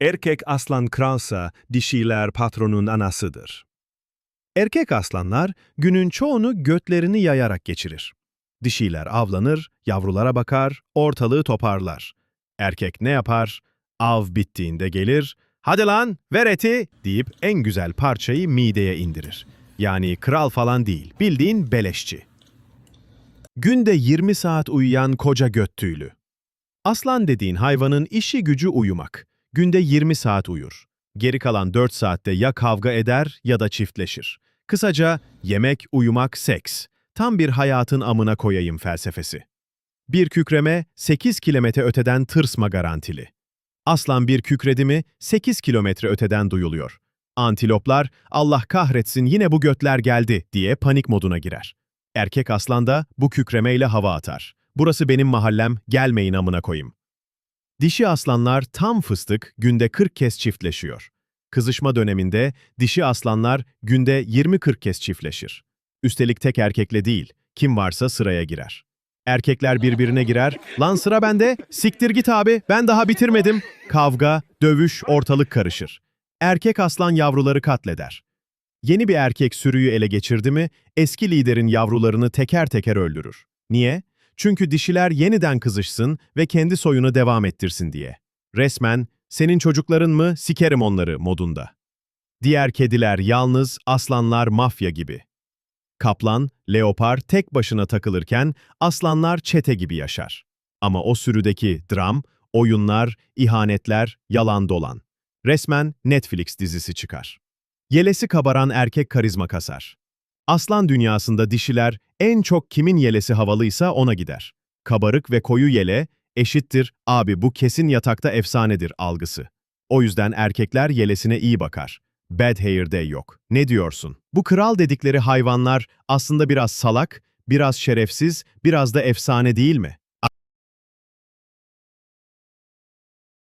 Erkek aslan kralsa dişiler patronun anasıdır. Erkek aslanlar günün çoğunu götlerini yayarak geçirir. Dişiler avlanır, yavrulara bakar, ortalığı toparlar. Erkek ne yapar? Av bittiğinde gelir, hadi lan ver eti deyip en güzel parçayı mideye indirir. Yani kral falan değil, bildiğin beleşçi. Günde 20 saat uyuyan koca göt tüylü. Aslan dediğin hayvanın işi gücü uyumak. Günde 20 saat uyur. Geri kalan 4 saatte ya kavga eder ya da çiftleşir. Kısaca yemek, uyumak, seks. Tam bir hayatın amına koyayım felsefesi. Bir kükreme 8 kilometre öteden tırsma garantili. Aslan bir kükredi mi 8 kilometre öteden duyuluyor. Antiloplar Allah kahretsin yine bu götler geldi diye panik moduna girer. Erkek aslan da bu kükremeyle hava atar. Burası benim mahallem, gelmeyin amına koyayım. Dişi aslanlar tam fıstık günde 40 kez çiftleşiyor. Kızışma döneminde dişi aslanlar günde 20-40 kez çiftleşir. Üstelik tek erkekle değil, kim varsa sıraya girer. Erkekler birbirine girer, lan sıra bende, siktir git abi, ben daha bitirmedim. Kavga, dövüş, ortalık karışır. Erkek aslan yavruları katleder. Yeni bir erkek sürüyü ele geçirdi mi, eski liderin yavrularını teker teker öldürür. Niye? Çünkü dişiler yeniden kızışsın ve kendi soyunu devam ettirsin diye. Resmen, senin çocukların mı, sikerim onları modunda. Diğer kediler yalnız, aslanlar mafya gibi. Kaplan, leopar tek başına takılırken aslanlar çete gibi yaşar. Ama o sürüdeki dram, oyunlar, ihanetler, yalan dolan. Resmen Netflix dizisi çıkar. Yelesi kabaran erkek karizma kasar. Aslan dünyasında dişiler en çok kimin yelesi havalıysa ona gider. Kabarık ve koyu yele eşittir abi bu kesin yatakta efsanedir algısı. O yüzden erkekler yelesine iyi bakar. Bad hair day yok. Ne diyorsun? Bu kral dedikleri hayvanlar aslında biraz salak, biraz şerefsiz, biraz da efsane değil mi?